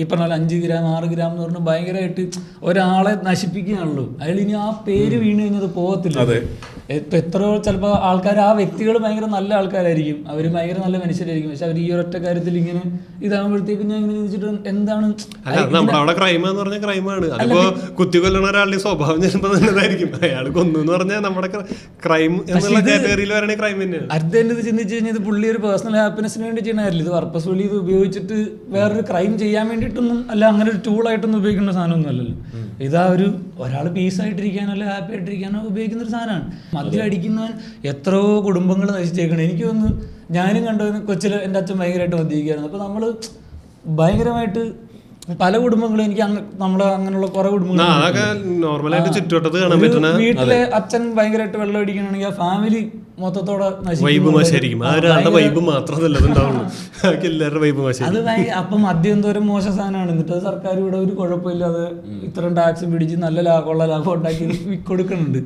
ഈ പറഞ്ഞ പോലെ അഞ്ച് ഗ്രാം ആറ് ഗ്രാം എന്ന് പറഞ്ഞാൽ ഭയങ്കരമായിട്ട് ഒരാളെ നശിപ്പിക്കുകയാണല്ലോ. അയാൾ ഇനി ആ പേര് വീണ് കഴിഞ്ഞത് പോകത്തില്ല. എത്രയോ ചിലപ്പോൾ ആൾക്കാർ ആ വ്യക്തികൾ ഭയങ്കര നല്ല ആൾക്കാരായിരിക്കും. അവർ ഭയങ്കര നല്ല മനുഷ്യരായിരിക്കും. പക്ഷെ അവർ ഈ ഒരൊറ്റ കാര്യത്തിൽ ഇങ്ങനെ ഇതാകുമ്പോഴത്തേക്കും ഞാൻ ഇങ്ങനെ ചോദിച്ചിട്ട് എന്താണ്? നമ്മുടെ അവിടെ ക്രൈം എന്ന് പറഞ്ഞ ക്രൈമാണ് അതിപ്പോ കുത്തി കൊല്ലണ ഒരാളുടെ സ്വഭാവം ചെയ്യുമ്പോൾ നല്ലതായിരിക്കും. അയാൾ കൊന്നു എന്ന് പറഞ്ഞാൽ നമ്മുടെ ക്രൈം എന്നുള്ള കാറ്റഗറിയിൽ വരണേ ക്രൈം തന്നെയാണ്. അടുത്ത തന്നെ ഇത് ചിന്തിച്ച് കഴിഞ്ഞാൽ ഇത് പുള്ളി ഒരു പേഴ്സണൽ ഹാപ്പിനെസ്സിന് വേണ്ടി ചെയ്യണ കാര്യമില്ല ഇത് പർപ്പസ്ഫുള്ളി ഇത് ഉപയോഗിച്ചിട്ട് വേറൊരു ക്രൈം ചെയ്യാൻ വേണ്ടിയിട്ടൊന്നും അല്ല അങ്ങനെ ഒരു ടൂളായിട്ടൊന്നും ഉപയോഗിക്കുന്ന സാധനമൊന്നും അല്ലല്ലോ. ഇതാ ഒരു ഒരാൾ പീസായിട്ടിരിക്കാനോ അല്ലെ ഹാപ്പി ആയിട്ടിരിക്കാനോ ഉപയോഗിക്കുന്ന ഒരു സാധനമാണ്. മദ്യം അടിക്കുന്നവൻ എത്രയോ കുടുംബങ്ങൾ നശിച്ചേക്കണം. എനിക്ക് ഒന്ന് ഞാനും കണ്ടു കൊച്ചിൽ എന്റെ അച്ഛൻ ഭയങ്കരമായിട്ട് മദ്യപിക്കുകയായിരുന്നു. അപ്പോൾ നമ്മൾ ഭയങ്കരമായിട്ട് പല കുടുംബങ്ങളും എനിക്ക് നമ്മളെ അങ്ങനെയുള്ള കുറെ കുടുംബങ്ങൾ ആ, നോർമലായിട്ട് ചുറ്റുവട്ടത്ത് കാണാൻ പറ്റുന്ന വീട്ടിലെ അച്ഛൻ ഭയങ്കരമായിട്ട് വെള്ളം അടിക്കണമെങ്കിൽ ആ ഫാമിലി മൊത്തത്തോടെ അത് അപ്പം മദ്യം എന്തോരം മോശ സാധനമാണ്. എന്നിട്ട് സർക്കാർ ഇവിടെ ഒരു കുഴപ്പമില്ലാതെ ഇത്രയും ടാക്സ് പിടിച്ച് നല്ല ലാഭമുള്ള ലാഭം ഉണ്ടാക്കി കൊടുക്കുന്നുണ്ട്